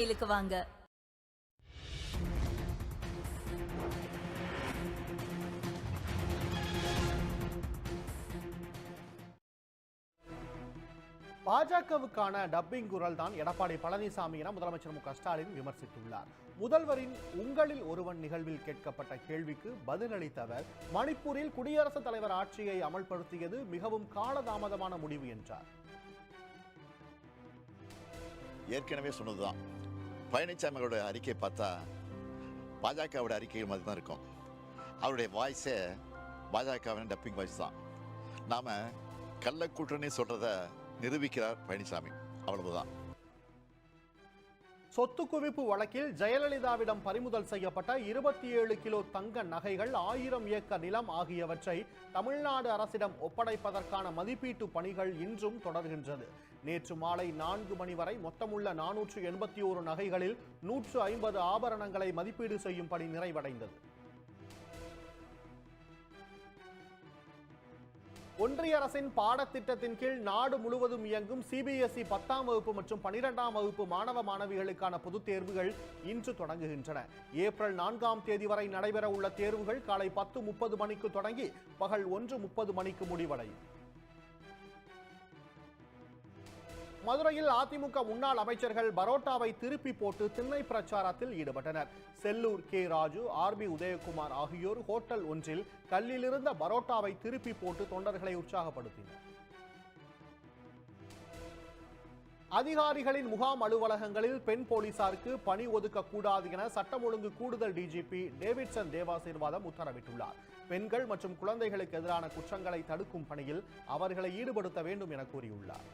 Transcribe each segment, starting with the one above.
கோயிலுக்கு வாங்க பாஜகவுக்கான டப்பிங் குரல் தான் எடப்பாடி பழனிசாமி என முதலமைச்சர் மு க ஸ்டாலின் விமர்சித்துள்ளார். முதல்வரின் உங்களில் ஒருவன் நிகழ்வில் கேட்கப்பட்ட கேள்விக்கு பதிலளித்த அவர் மணிப்பூரில் குடியரசுத் தலைவர் ஆட்சியை அமல்படுத்தியது மிகவும் காலதாமதமான முடிவு என்றார். ஏற்கனவே சொன்னதுதான். பழனிசாமியோட அறிக்கை பார்த்தா பாஜகவோட அறிக்கை மாதிரி தான் இருக்கும். அவருடைய வாய்ஸே பாஜகவின் டப்பிங் வாய்ஸ் தான். நாம் கள்ளக்கூட்டணி சொல்கிறத நிரூபிக்கிறார் பழனிசாமி அவ்வளவுதான். சொத்து குவிப்பு வழக்கில் ஜெயலலிதாவிடம் பறிமுதல் செய்யப்பட்ட இருபத்தி ஏழு கிலோ தங்க நகைகள் ஆயிரம் ஏக்கர் நிலம் ஆகியவற்றை தமிழ்நாடு அரசிடம் ஒப்படைப்பதற்கான மதிப்பீட்டு பணிகள் இன்றும் தொடர்கின்றது. நேற்று மாலை நான்கு மணி வரை மொத்தமுள்ள நானூற்று எண்பத்தி ஓரு நகைகளில் நூற்று ஐம்பது ஆபரணங்களை மதிப்பீடு செய்யும் பணி நிறைவடைந்தது. ஒன்றிய அரசின் பாடத்திட்டத்தின் கீழ் நாடு முழுவதும் இயங்கும் சிபிஎஸ்இ பத்தாம் வகுப்பு மற்றும் பனிரெண்டாம் வகுப்பு மாணவ மாணவிகளுக்கான பொதுத் தேர்வுகள் இன்று தொடங்குகின்றன. ஏப்ரல் நான்காம் தேதி வரை நடைபெற உள்ள தேர்வுகள் காலை பத்து முப்பது மணிக்கு தொடங்கி பகல் ஒன்று முப்பது மணிக்கு முடிவடையும். மதுரையில் அதிமுக முன்னாள் அமைச்சர்கள் பரோட்டாவை திருப்பி போட்டு திண்ணை பிரச்சாரத்தில் ஈடுபட்டனர். Sellur K Raju R B Udhayakumar ஆகியோர் ஹோட்டல் ஒன்றில் கல்லிலிருந்த பரோட்டாவை திருப்பி போட்டு தொண்டர்களை உற்சாகப்படுத்தினர். அதிகாரிகளின் முகாம் அலுவலகங்களில் பெண் போலீசாருக்கு பணி ஒதுக்கக்கூடாது என சட்டம் ஒழுங்கு கூடுதல் டிஜிபி டேவிட்சன் தேவாசீர்வாதம் உத்தரவிட்டுள்ளார். பெண்கள் மற்றும் குழந்தைகளுக்கு எதிரான குற்றங்களை தடுக்கும் பணியில் அவர்களை ஈடுபடுத்த வேண்டும் என கூறியுள்ளார்.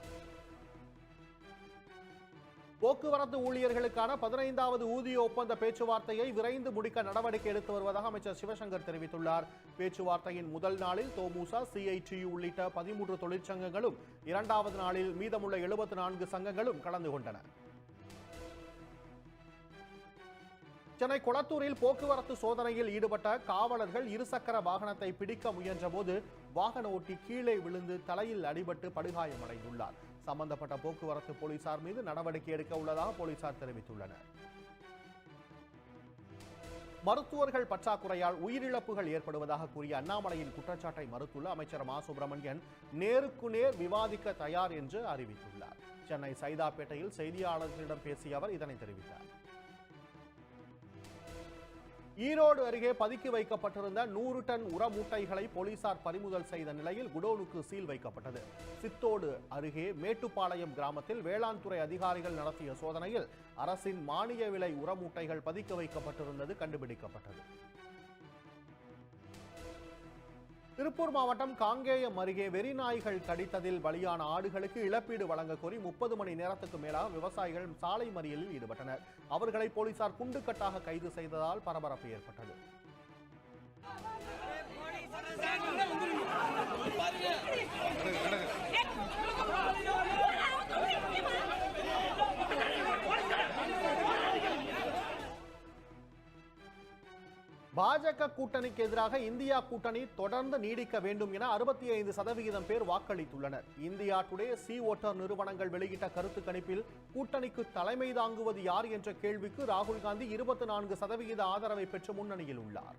போக்குவரத்து ஊழியர்களுக்கான பதினைந்தாவது ஊதிய ஒப்பந்த பேச்சுவார்த்தையை விரைந்து முடிக்க நடவடிக்கை எடுத்து வருவதாக அமைச்சர் சிவசங்கர் தெரிவித்துள்ளார். பேச்சுவார்த்தையின் முதல் நாளில் தோமுசா சிஐடியு உள்ளிட்ட பதிமூன்று தொழிற்சங்கங்களும் இரண்டாவது நாளில் மீதமுள்ள எழுபத்தி நான்கு சங்கங்களும் கலந்து கொண்டன. சென்னை கொளத்தூரில் போக்குவரத்து சோதனையில் ஈடுபட்ட காவலர்கள் இருசக்கர வாகனத்தை பிடிக்க முயன்றபோது வாகன ஓட்டி கீழே விழுந்து தலையில் அடிபட்டு படுகாயமடைந்துள்ளார். சம்பந்தப்பட்ட போக்குவரத்து போலீசார் மீது நடவடிக்கை எடுக்க உள்ளதாக போலீசார் தெரிவித்துள்ளனர். மருத்துவர்கள் பற்றாக்குறையால் உயிரிழப்புகள் ஏற்படுவதாக கூறிய அண்ணாமலையின் குற்றச்சாட்டை மறுத்துள்ள அமைச்சர் மா. சுப்பிரமணியன் நேருக்கு நேர் விவாதிக்க தயார் என்று அறிவித்துள்ளார். சென்னை சைதாப்பேட்டையில் செய்தியாளர்களிடம் பேசிய அவர் இதனை தெரிவித்தார். ஈரோடு அருகே பதுக்கி வைக்கப்பட்டிருந்த நூறு டன் உர மூட்டைகளை போலீசார் பறிமுதல் செய்த நிலையில் குடோனுக்கு சீல் வைக்கப்பட்டது. சித்தோடு அருகே மேட்டுப்பாளையம் கிராமத்தில் வேளாண் துறை அதிகாரிகள் நடத்திய சோதனையில் அரசின் மானிய விலை உர மூட்டைகள் பதுக்கி வைக்கப்பட்டிருந்தது கண்டுபிடிக்கப்பட்டது. திருப்பூர் மாவட்டம் காங்கேயம் அருகே வெறிநாய்கள் கடித்ததில் பலியான ஆடுகளுக்கு இழப்பீடு வழங்க கோரி முப்பது மணி நேரத்துக்கு மேலாக விவசாயிகள் சாலை மறியலில் ஈடுபட்டனர். அவர்களை போலீசார் குண்டுக்கட்டாக கைது செய்ததால் பரபரப்பு ஏற்பட்டது. பாஜக கூட்டணிக்கு எதிராக இந்தியா கூட்டணி தொடர்ந்து நீடிக்க வேண்டும் என அறுபத்தி ஐந்து சதவிகிதம் பேர் வாக்களித்துள்ளனர். இந்தியா டுடே சி ஓட்டர் நிறுவனங்கள் வெளியிட்ட கருத்து கணிப்பில் கூட்டணிக்கு தலைமை தாங்குவது யார் என்ற கேள்விக்கு ராகுல் காந்தி இருபத்தி நான்கு சதவிகித ஆதரவை பெற்று முன்னணியில் உள்ளார்.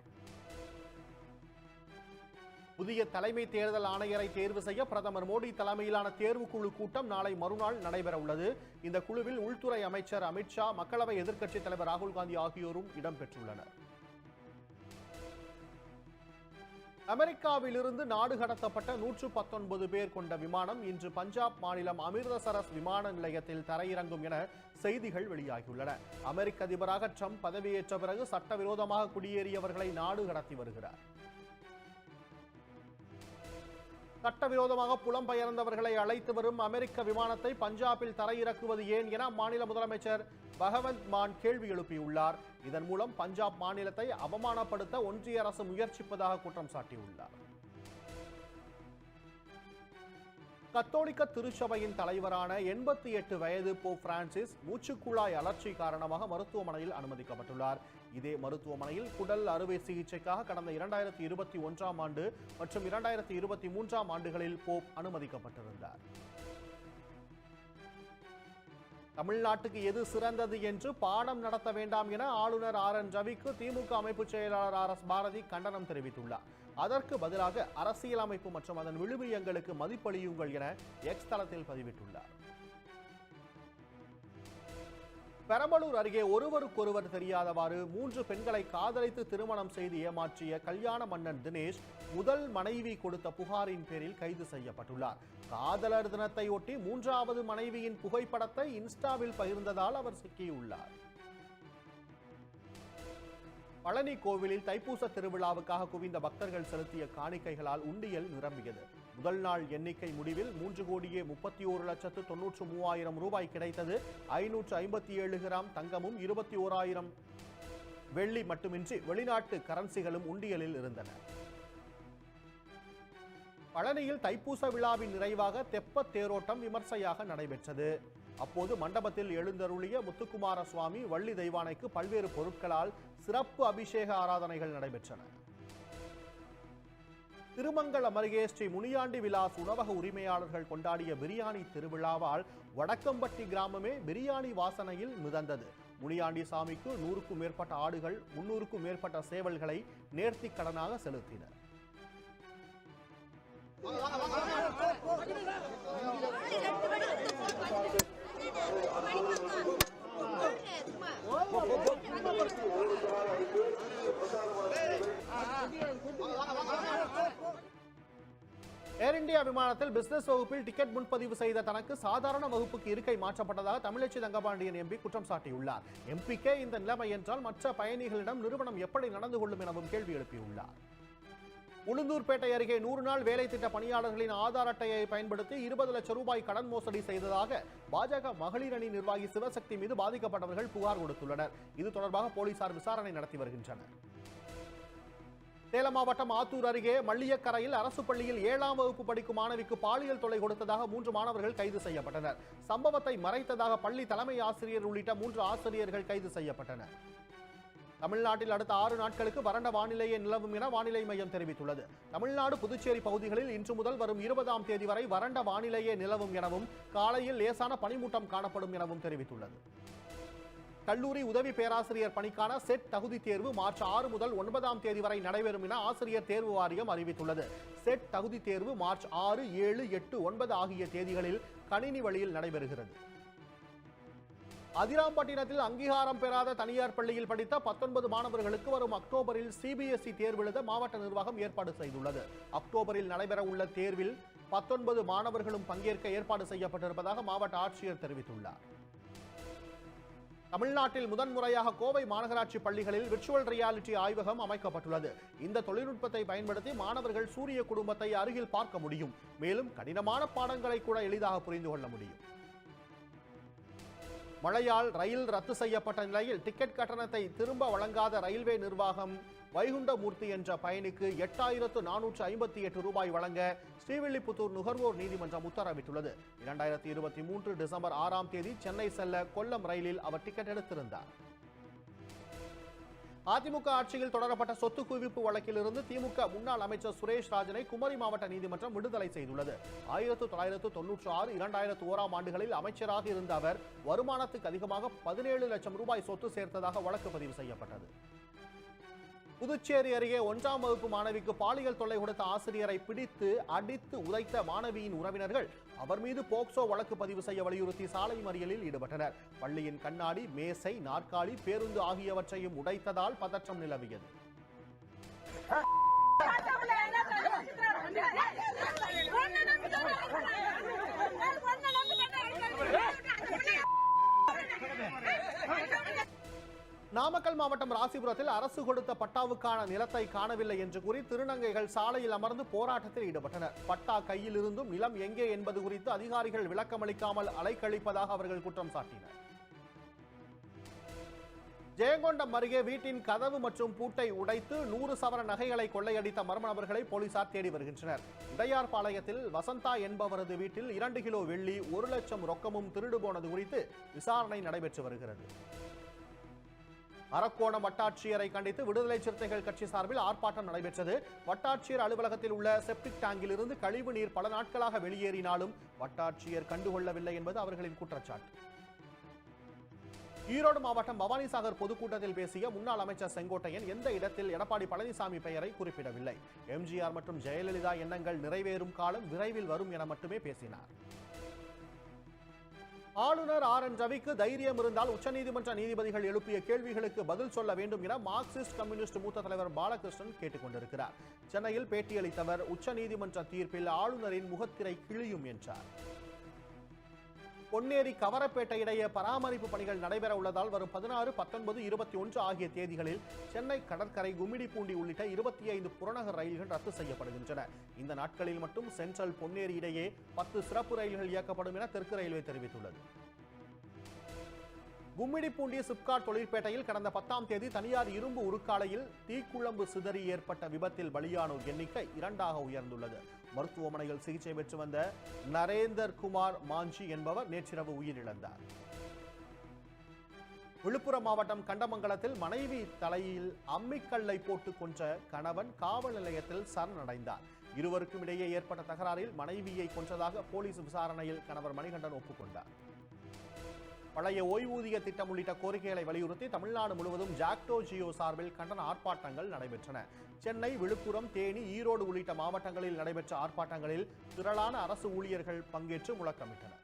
புதிய தலைமை தேர்தல் ஆணையரை தேர்வு செய்ய பிரதமர் மோடி தலைமையிலான தேர்வுக்குழு கூட்டம் நாளை மறுநாள் நடைபெற உள்ளது இந்த குழுவில் உள்துறை அமைச்சர் அமித்ஷா மக்களவை எதிர்க்கட்சித் தலைவர் ராகுல் காந்தி ஆகியோரும் இடம்பெற்றுள்ளனர் அமெரிக்காவிலிருந்து நாடு கடத்தப்பட்ட நூற்று பத்தொன்பது பேர் கொண்ட விமானம் இன்று பஞ்சாப் மாநிலம் அமிர்தசரஸ் விமான நிலையத்தில் தரையிறங்கும் என செய்திகள் வெளியாகியுள்ளன. அமெரிக்க அதிபராக ட்ரம்ப் பதவியேற்ற பிறகு சட்டவிரோதமாக குடியேறியவர்களை நாடு கடத்தி வருகிறார். சட்டவிரோதமாக புலம்பெயர்ந்தவர்களை அழைத்து வரும் அமெரிக்க விமானத்தை பஞ்சாபில் தரையிறக்குவது ஏன் என மாநில முதலமைச்சர் பகவந்த் மான் கேள்வி எழுப்பியுள்ளார். இதன் மூலம் பஞ்சாப் மாநிலத்தை அவமானப்படுத்த ஒன்றிய அரசு முயற்சிப்பதாக குற்றம் சாட்டியுள்ளார். கத்தோலிக்க திருச்சபையின் தலைவரான எண்பத்தி எட்டு வயது போ பிரான்சிஸ் மூச்சுக்குழாய் அலர்ச்சி காரணமாக மருத்துவமனையில் அனுமதிக்கப்பட்டுள்ளார். இதே மருத்துவமனையில் குடல் அறுவை சிகிச்சைக்காக கடந்த இரண்டாயிரத்தி இருபத்தி ஒன்றாம் ஆண்டு மற்றும் இரண்டாயிரத்தி இருபத்தி மூன்றாம் ஆண்டுகளில் போப் அனுமதிக்கப்பட்டிருந்தார். தமிழ்நாட்டுக்கு எது சிறந்தது என்று பாடம் நடத்த வேண்டாம் என ஆளுநர் ஆர் என் ரவிக்கு திமுக அமைப்பு செயலாளர் ஆர் எஸ் பாரதி கண்டனம் தெரிவித்துள்ளார். அதற்கு பதிலாக அரசியலமைப்பு மற்றும் அதன் விழுமியங்களுக்கு மதிப்பளியுங்கள் என எக்ஸ் தளத்தில் பதிவிட்டுள்ளார். பெரம்பலூர் அருகே ஒருவருக்கொருவர் தெரியாதவாறு மூன்று பெண்களை காதலித்து திருமணம் செய்து ஏமாற்றிய கல்யாண மன்னன் தினேஷ் முதல் மனைவி கொடுத்த புகாரின் பேரில் கைது செய்யப்பட்டுள்ளார். காதலர் தினத்தையொட்டி மூன்றாவது மனைவியின் புகைப்படத்தை இன்ஸ்டாவில் பகிர்ந்ததால் அவர் சிக்கியுள்ளார். பழனி கோவிலில் தைப்பூச திருவிழாவுக்காக குவிந்த பக்தர்கள் செலுத்திய காணிக்கைகளால் உண்டியல் நிரம்பியது. முதல் நாள் எண்ணிக்கை முடிவில் மூன்று கோடியே முப்பத்தி ஓரு லட்சத்து தொன்னூற்று மூவாயிரம் ரூபாய் கிடைத்தது. ஐநூற்று ஐம்பத்தி ஏழு கிராம் தங்கமும் இருபத்தி ஓராயிரம் வெள்ளி மட்டுமின்றி வெளிநாட்டு கரன்சிகளும் உண்டியலில் இருந்தன. பழனியில் தைப்பூச விழாவின் நிறைவாக தெப்பத் தேரோட்டம் விமர்சையாக நடைபெற்றது. அப்போது மண்டபத்தில் எழுந்தருளிய முத்துக்குமார சுவாமி வள்ளி தெய்வானைக்கு பல்வேறு பொருட்களால் சிறப்பு அபிஷேக ஆராதனைகள் நடைபெற்றன. திருமங்கலம் அருகே ஸ்ரீ முனியாண்டி விலாஸ் உணவக உரிமையாளர்கள் கொண்டாடிய பிரியாணி திருவிழாவால் வடக்கம்பட்டி கிராமமே பிரியாணி வாசனையில் மிதந்தது. முனியாண்டி சாமிக்கு நூறுக்கும் மேற்பட்ட ஆடுகள் முன்னூறுக்கும் மேற்பட்ட சேவல்களை நேர்த்திக் கடனாக செலுத்தினர். ஏர் இந்தியா விமானத்தில் பிசினஸ் வகுப்பில் டிக்கெட் முன்பதிவு செய்த தனக்கு சாதாரண வகுப்புக்கு இருக்கை மாற்றப்பட்டதாக தமிழச்சி தங்கபாண்டியன் எம்பி குற்றம் சாட்டியுள்ளார். எம்பிக்கே இந்த நிலைமை என்றால் மற்ற பயணிகளிடம் நிறுவனம் எப்படி நடந்து கொள்ளும் எனவும் கேள்வி எழுப்பியுள்ளார். உளுந்தூர்பேட்டை அருகே நூறு நாள் வேலை திட்ட பணியாளர்களின் ஆதார் அட்டையை பயன்படுத்தி இருபது லட்சம் ரூபாய் கடன் மோசடி செய்ததாக பாஜக மகளிர் அணி நிர்வாகி சிவசக்தி மீது பாதிக்கப்பட்டவர்கள் புகார் கொடுத்துள்ளனர். இது தொடர்பாக போலீசார் விசாரணை நடத்தி வருகின்றனர். சேலம் மாவட்டம் ஆத்தூர் அருகே மல்லியக்கரையில் அரசு பள்ளியில் ஏழாம் வகுப்பு படிக்கும் மாணவிக்கு பாலியல் தொலை கொடுத்ததாக மூன்று மாணவர்கள் கைது செய்யப்பட்டனர். சம்பவத்தை மறைத்ததாக பள்ளி தலைமை ஆசிரியர் உள்ளிட்ட மூன்று ஆசிரியர்கள் கைது செய்யப்பட்டனர். தமிழ்நாட்டில் அடுத்த ஆறு நாட்களுக்கு வறண்ட வானிலையே நிலவும் என வானிலை மையம் தெரிவித்துள்ளது. தமிழ்நாடு புதுச்சேரி பகுதிகளில் இன்று முதல் வரும் இருபதாம் தேதி வரை வறண்ட வானிலையே நிலவும் எனவும் காலையில் லேசான பனிமூட்டம் காணப்படும் எனவும் தெரிவித்துள்ளது. கல்லூரி உதவி பேராசிரியர் பணிக்கான செட் தகுதி தேர்வு மார்ச் ஆறு முதல் ஒன்பதாம் தேதி வரை நடைபெறும் என ஆசிரியர் தேர்வு வாரியம் அறிவித்துள்ளது. செட் தகுதி தேர்வு மார்ச் ஆறு ஏழு எட்டு ஒன்பது ஆகிய தேதிகளில் கணினி வழியில் நடைபெறுகிறது. அதிராம்பட்டினத்தில் அங்கீகாரம் பெறாத தனியார் பள்ளியில் படித்த பத்தொன்பது மாணவர்களுக்கு வரும் அக்டோபரில் சிபிஎஸ்இ தேர்வு எழுத மாவட்ட நிர்வாகம் ஏற்பாடு செய்துள்ளது. அக்டோபரில் நடைபெற உள்ள தேர்வில் பத்தொன்பது மாணவர்களும் பங்கேற்க ஏற்பாடு செய்யப்பட்டிருப்பதாக மாவட்ட ஆட்சியர் தெரிவித்துள்ளார். தமிழ்நாட்டில் முதன்முறையாக கோவை மாநகராட்சி பள்ளிகளில் விர்ச்சுவல் ரியாலிட்டி ஆய்வகம் அமைக்கப்பட்டுள்ளது. இந்த தொழில்நுட்பத்தை பயன்படுத்தி மாணவர்கள் சூரிய குடும்பத்தை அருகில் பார்க்க முடியும். மேலும் கடினமான பாடங்களை கூட எளிதாக புரிந்து கொள்ள முடியும். மழையால் ரயில் ரத்து செய்யப்பட்ட நிலையில் டிக்கெட் கட்டணத்தை திரும்ப வழங்காத ரயில்வே நிர்வாகம் வைகுண்டமூர்த்தி என்ற பயணிக்கு எட்டாயிரத்து நானூற்று ஐம்பத்தி எட்டு ரூபாய் வழங்க ஸ்ரீவில்லிபுத்தூர் நுகர்வோர் நீதிமன்றம் உத்தரவிட்டுள்ளது. இரண்டாயிரத்தி இருபத்தி மூன்று டிசம்பர் ஆறாம் தேதி சென்னை செல்ல கொல்லம் ரயிலில் அவர் டிக்கெட் எடுத்திருந்தார். அதிமுக ஆட்சியில் தொடரப்பட்ட சொத்து குவிப்பு வழக்கிலிருந்து திமுக முன்னாள் அமைச்சர் சுரேஷ் ராஜனை குமரி மாவட்ட நீதிமன்றம் விடுதலை செய்துள்ளது. ஆயிரத்து தொள்ளாயிரத்து தொன்னூற்று ஆறு இரண்டாயிரத்து ஓராம் ஆண்டுகளில் அமைச்சராக இருந்த அவர் வருமானத்துக்கு அதிகமாக பதினேழு லட்சம் ரூபாய் சொத்து சேர்த்ததாக வழக்கு பதிவு செய்யப்பட்டது. புதுச்சேரி அருகே ஒன்றாம் வகுப்பு மாணவிக்கு பாலியல் தொல்லை கொடுத்த ஆசிரியரை பிடித்து அடித்து உதைத்த மாணவியின் உறவினர்கள் அவர் மீது போக்சோ வழக்கு பதிவு செய்ய வலியுறுத்தி சாலை மறியலில் ஈடுபட்டனர். பள்ளியின் கண்ணாடி மேசை நாற்காலி பேருந்து ஆகியவற்றையும் உடைத்ததால் பதற்றம் நிலவியது. நாமக்கல் மாவட்டம் ராசிபுரத்தில் அரசு கொடுத்த பட்டாவுக்கான நிலத்தை காணவில்லை என்று கூறி திருநங்கைகள் சாலையில் அமர்ந்து போராட்டத்தில் ஈடுபட்டனர். பட்டா கையில் இருந்தும் நிலம் எங்கே என்பது குறித்து அதிகாரிகள் விளக்கமளிக்காமல் அலைக்கழிப்பதாக அவர்கள் குற்றம் சாட்டினர். ஜெயங்கொண்டம் அருகே வீட்டின் கதவு மற்றும் பூட்டை உடைத்து நூறு சவர நகைகளை கொள்ளையடித்த மர்ம நபர்களை போலீசார் தேடி வருகின்றனர். இடையார்பாளையத்தில் வசந்தா என்பவரது வீட்டில் இரண்டு கிலோ வெள்ளி ஒரு லட்சம் ரொக்கமும் திருடு போனது குறித்து விசாரணை நடைபெற்று வருகிறது. அரக்கோணம் வட்டாட்சியரை கண்டித்து விடுதலை சிறுத்தைகள் கட்சி சார்பில் ஆர்ப்பாட்டம் நடைபெற்றது. வட்டாட்சியர் அலுவலகத்தில் உள்ள செப்டிக் டேங்கில் இருந்து கழிவு நீர் பல நாட்களாக வெளியேறினாலும் வட்டாட்சியர் கண்டுகொள்ளவில்லை என்பது அவர்களின் குற்றச்சாட்டு. ஈரோடு மாவட்டம் பவானிசாகர் பொதுக்கூட்டத்தில் பேசிய முன்னாள் அமைச்சர் செங்கோட்டையன் எந்த இடத்தில் எடப்பாடி பழனிசாமி பெயரை குறிப்பிடவில்லை. எம்ஜிஆர் மற்றும் ஜெயலலிதா எண்ணங்கள் நிறைவேறும் காலம் விரைவில் வரும் என மட்டுமே பேசினார். ஆளுநர் ஆர் என் ரவிக்கு தைரியம் இருந்தால் உச்சநீதிமன்ற நீதிபதிகள் எழுப்பிய கேள்விகளுக்கு பதில் சொல்ல வேண்டும் என மார்க்சிஸ்ட் கம்யூனிஸ்ட் மூத்த தலைவர் பாலகிருஷ்ணன் கேட்டுக்கொண்டிருக்கிறார். சென்னையில் பேட்டியளித்தவர் உச்சநீதிமன்ற தீர்ப்பில் ஆளுநரின் முகத்திரை கிழியும் என்றார். பொன்னேரி கவரப்பேட்டை இடையே பராமரிப்பு பணிகள் நடைபெற உள்ளதால் வரும் பதினாறு பத்தொன்பது இருபத்தி ஒன்று ஆகிய தேதிகளில் சென்னை கடற்கரை கும்மிடிப்பூண்டி உள்ளிட்ட இருபத்தி ஐந்து புறநகர் ரயில்கள் ரத்து செய்யப்படுகின்றன. இந்த நாட்களில் மட்டும் சென்ட்ரல் பொன்னேரி இடையே பத்து சிறப்பு ரயில்கள் இயக்கப்படும் என தெற்கு ரயில்வே தெரிவித்துள்ளது. கும்மிடிப்பூண்டி சிப்காட் தொழிற்பேட்டையில் கடந்த பத்தாம் தேதி தனியார் இரும்பு உருக்காலையில் தீக்குழம்பு சிதறி ஏற்பட்ட விபத்தில் பலியானோர் எண்ணிக்கை இரண்டாக உயர்ந்துள்ளது. மருத்துவமனையில் சிகிச்சை பெற்று வந்த நரேந்தர் குமார் மாஞ்சி என்பவர் நேற்றிரவு உயிரிழந்தார். விழுப்புரம் மாவட்டம் கண்டமங்கலத்தில் மனைவி தலையில் அம்மிக்கல்லை போட்டு கொன்ற கணவன் காவல் நிலையத்தில் சரணடைந்தார். இருவருக்கும் இடையே ஏற்பட்ட தகராறில் மனைவியை கொன்றதாக போலீஸ் விசாரணையில் கணவர் மணிகண்டன் ஒப்புக்கொண்டார். பழைய ஓய்வூதிய திட்டம் உள்ளிட்ட கோரிக்கைகளை வலியுறுத்தி தமிழ்நாடு முழுவதும் ஜாக்டோ ஜியோ சார்பில் கண்டன ஆர்ப்பாட்டங்கள் நடைபெற்றன. சென்னை விழுப்புரம் தேனி ஈரோடு உள்ளிட்ட மாவட்டங்களில் நடைபெற்ற ஆர்ப்பாட்டங்களில் திரளான அரசு ஊழியர்கள் பங்கேற்று முழக்கமிட்டனர்.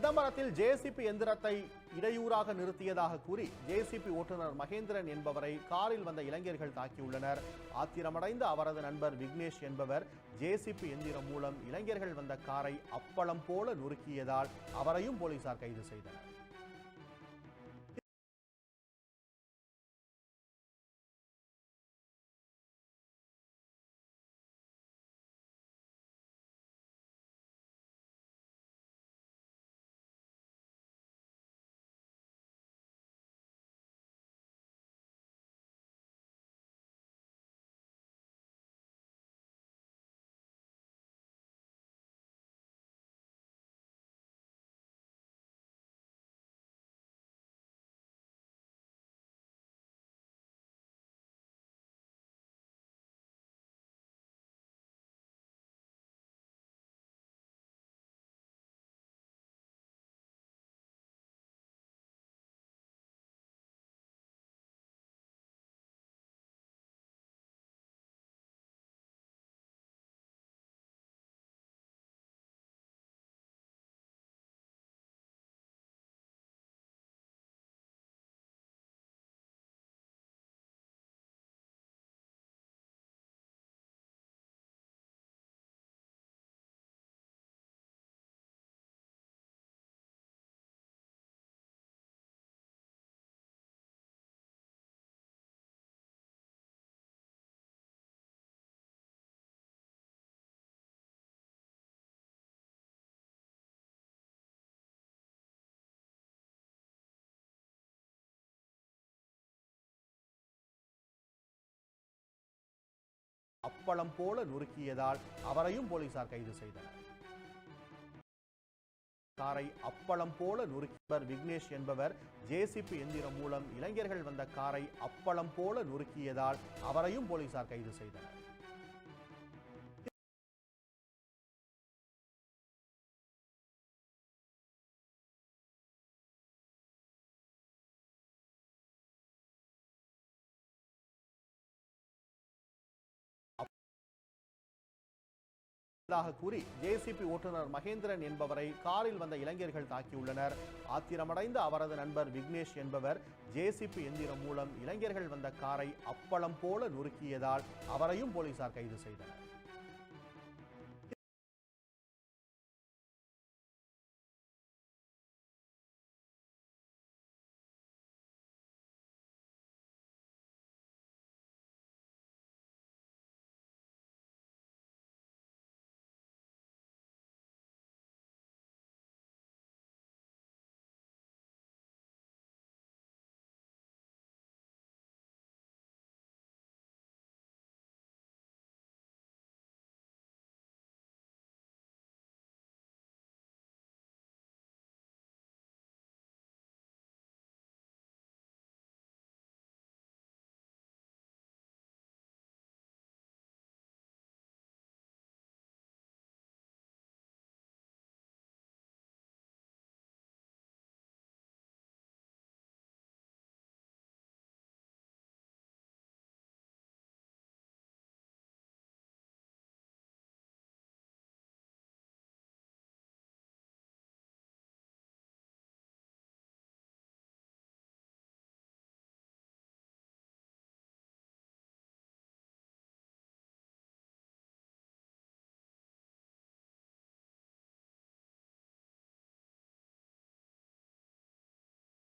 சிதம்பரத்தில் ஜேசிபி எந்திரத்தை இடையூறாக நிறுத்தியதாக கூறி ஜேசிபி ஓட்டுநர் மகேந்திரன் என்பவரை காரில் வந்த இளைஞர்கள் தாக்கியுள்ளனர். ஆத்திரமடைந்த அவரது நண்பர் விக்னேஷ் என்பவர் ஜேசிபி எந்திரம் மூலம் இளைஞர்கள் வந்த காரை அப்பளம் போல நொறுக்கியதால் அவரையும் போலீசார் கைது செய்தனர். அப்பளம் போல நொறுக்கியதால் அவரையும் போலீசார் கைது செய்தனர். காரை அப்பளம் போல நொறுக்கியவர் விக்னேஷ் என்பவர் ஜேசிபி எந்திரம் மூலம் இளைஞர்கள் வந்த காரை அப்பளம் போல நொறுக்கியதால் அவரையும் போலீசார் கைது செய்தனர். உள்ளதாக கூறி ஜேசிபி ஓட்டுநர் மகேந்திரன் என்பவரை காரில் வந்த இளைஞர்கள் தாக்கியுள்ளனர். ஆத்திரமடைந்த அவரது நண்பர் விக்னேஷ் என்பவர் ஜேசிபி எந்திரம் மூலம் இளைஞர்கள் வந்த காரை அப்பளம் போல நொறுக்கியதால் அவரையும் போலீசார் கைது செய்தனர்.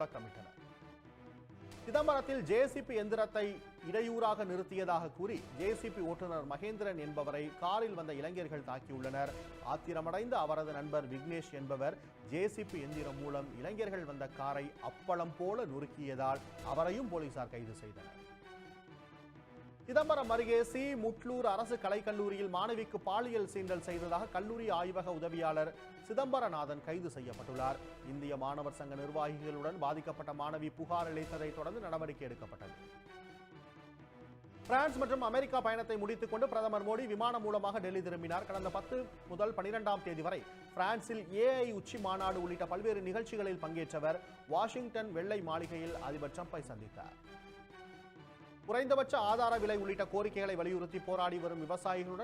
முழக்கமிட்டனர் சிதம்பரத்தில் ஜேசிபி எந்திரத்தை இடையூறாக நிறுத்தியதாக கூறி ஜேசிபி ஓட்டுநர் மகேந்திரன் என்பவரை காரில் வந்த இளைஞர்கள் தாக்கியுள்ளனர். ஆத்திரமடைந்த அவரது நண்பர் விக்னேஷ் என்பவர் ஜேசிபி எந்திரம் மூலம் இளைஞர்கள் வந்த காரை அப்பளம் போல நொறுக்கியதால் அவரையும் போலீசார் கைது செய்தனர். சிதம்பரம் அருகே சி. முட்லூர் அரசு கலைக்கல்லூரியில் மாணவிக்கு பாலியல் சீண்டல் செய்ததாக கல்லூரி ஆய்வக உதவியாளர் சிதம்பரநாதன் கைது செய்யப்பட்டுள்ளார். இந்திய மாணவர் சங்க நிர்வாகிகளுடன் பாதிக்கப்பட்ட மாணவி புகார் அளித்ததை தொடர்ந்து நடவடிக்கை எடுக்கப்பட்டது. பிரான்ஸ் மற்றும் அமெரிக்கா பயணத்தை முடித்துக் கொண்டு பிரதமர் மோடி விமானம் மூலமாக டெல்லி திரும்பினார். கடந்த பத்து முதல் பனிரெண்டாம் தேதி வரை பிரான்சில் ஏஐ உச்சி மாநாடு உள்ளிட்ட பல்வேறு நிகழ்ச்சிகளில் பங்கேற்றவர் வாஷிங்டன் வெள்ளை மாளிகையில் அதிபர் ட்ரம்பை சந்தித்தார். குறைந்தபட்ச ஆதார விலை உள்ளிட்ட கோரிக்கைகளை வலியுறுத்தி போராடி வரும் விவசாயிகளுடன்